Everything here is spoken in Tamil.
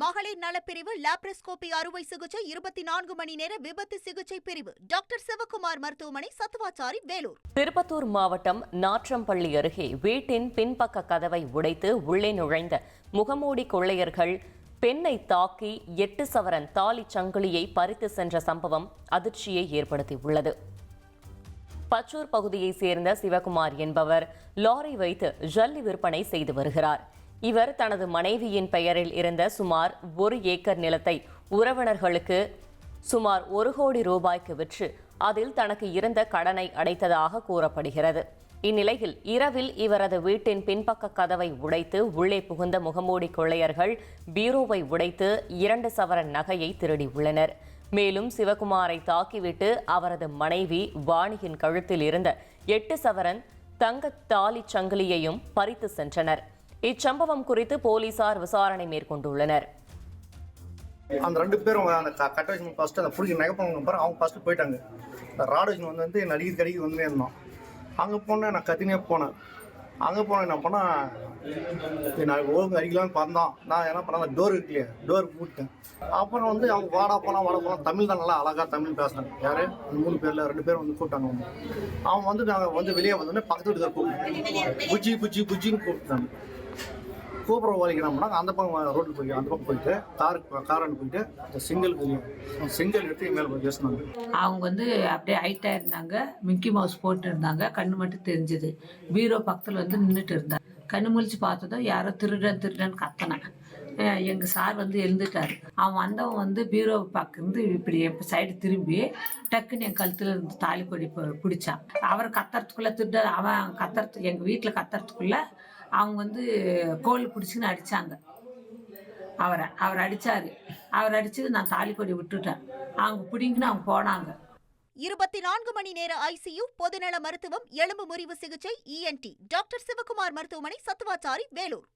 மகளிர் நலப்பிரிவு லாப்ரோஸ்கோபி அறுவை சிகிச்சை இருபத்தி நான்கு மணி நேர விபத்து சிகிச்சை பிரிவு. டாக்டர் சிவகுமார் மருத்துவமனை சத்துவாச்சாரி வேலூர். திருப்பத்தூர் மாவட்டம் நாற்றம்பள்ளி அருகே வீட்டின் பின்பக்க கதவை உடைத்து உள்ளே நுழைந்த முகமூடி கொள்ளையர்கள் பெண்ணை தாக்கி எட்டு சவரன் தாலி சங்கிலியை பறித்து சென்ற சம்பவம் அதிர்ச்சியை ஏற்படுத்தியுள்ளது. பச்சூர் பகுதியைச் சேர்ந்த சிவகுமார் என்பவர் லாரி வைத்து ஜல்லி விற்பனை செய்து வருகிறார். இவர் தனது மனைவியின் பெயரில் இருந்த சுமார் ஒரு ஏக்கர் நிலத்தை உறவினர்களுக்கு சுமார் ஒரு கோடி ரூபாய்க்கு விற்று அதில் தனக்கு இருந்த கடனை அடைத்ததாக கூறப்படுகிறது. இந்நிலையில் இரவில் இவரது வீட்டின் பின்பக்க கதவை உடைத்து உள்ளே புகுந்த முகமூடி கொள்ளையர்கள் பீரோவை உடைத்து இரண்டு சவரன் நகையை திருடியுள்ளனர் மேலும் சிவகுமாரை தாக்கிவிட்டு அவரது மனைவி வாணியின் கழுத்தில் இருந்த எட்டு சவரன் தங்க தாலி சங்கிலியையும் பறித்து சென்றனர். இச்சம்பவம் குறித்து போலீசார் விசாரணை மேற்கொண்டுள்ளனர். அந்த ரெண்டு பேரும் அந்த கட்ட வச்சு ஃபஸ்ட்டு அந்த பிடிச்சி நகைப்பவங்க பாரு அவங்க ஃபஸ்ட்டு போயிட்டாங்க. இந்த ராடு வச்சு வந்து வந்து நடிகை கடிக்கு வந்து இருந்தோம் அங்கே போனேன் நான் கத்தினே போனேன். அங்கே போனேன் என்ன பண்ணால் நான் ஒழுங்கு அடிக்கலாம்னு பார்த்தோம் நான் என்ன பண்ணேன் அந்த டோர் இருக்கு டோர் போட்டேன் அப்புறம் வந்து அவங்க வாடா போலாம் வாடா போலாம் தமிழ் தான் நல்லா அழகாக தமிழ் பேசுனாங்க. யார்? அந்த மூணு பேரில் ரெண்டு பேரும் வந்து கூப்பிட்டாங்க அவங்க. அவன் வந்து நாங்கள் வந்து வெளியே வந்தோடனே பக்கத்து வீட்டுக்கார கூப்பிட்டேன் புஜ்ஜி புச்சி புச்சின்னு கூப்பிட்டாங்க. கூப்புறம் வரைக்கும் என்ன அந்த பக்கம் ரோட்டில் போய் அந்த பக்கம் போயிட்டு கார் காராண்டு போயிட்டு அந்த சிங்கிள் எடுத்து மேலே போய் பேசினாங்க. அவங்க வந்து அப்படியே ஹைட்டாக இருந்தாங்க மிக்கி மவுஸ் போட்டு இருந்தாங்க கண்ணு மட்டும் தெரிஞ்சது. பீரோ பக்கத்தில் வந்து நின்றுட்டு இருந்தாங்க. கண்ணு முழிச்சு பார்த்ததும் யாரோ திருடன் திருடன் கத்தினேன் எங்கள் சார் வந்து எழுந்துட்டார். அவன் வந்தவன் வந்து பீரோ பக்கம் இருந்து இப்படி என் சைடு திரும்பி டக்குன்னு என் கழுத்தில் இருந்து தாலி கொடி பிடிச்சான். அவர் கத்துறதுக்குள்ளே திருட அவன் கத்துறது எங்கள் வீட்டில் கத்துறதுக்குள்ளே அவங்க வந்து கோல் பிடிச்சின்னு அடித்தாங்க அவரை அவர் அடிச்சாரு. அவர் அடிச்சது நான் தாலி கொடி விட்டுட்டேன். அவங்க பிடிங்கின்னு அவங்க போனாங்க. இருபத்தி நான்கு மணி நேர ஐசியு பொதுநல மருத்துவம் எலும்பு முறிவு சிகிச்சை இஎன்டி டாக்டர் சிவகுமார் மருத்துவமனை சத்துவாச்சாரி வேலூர்.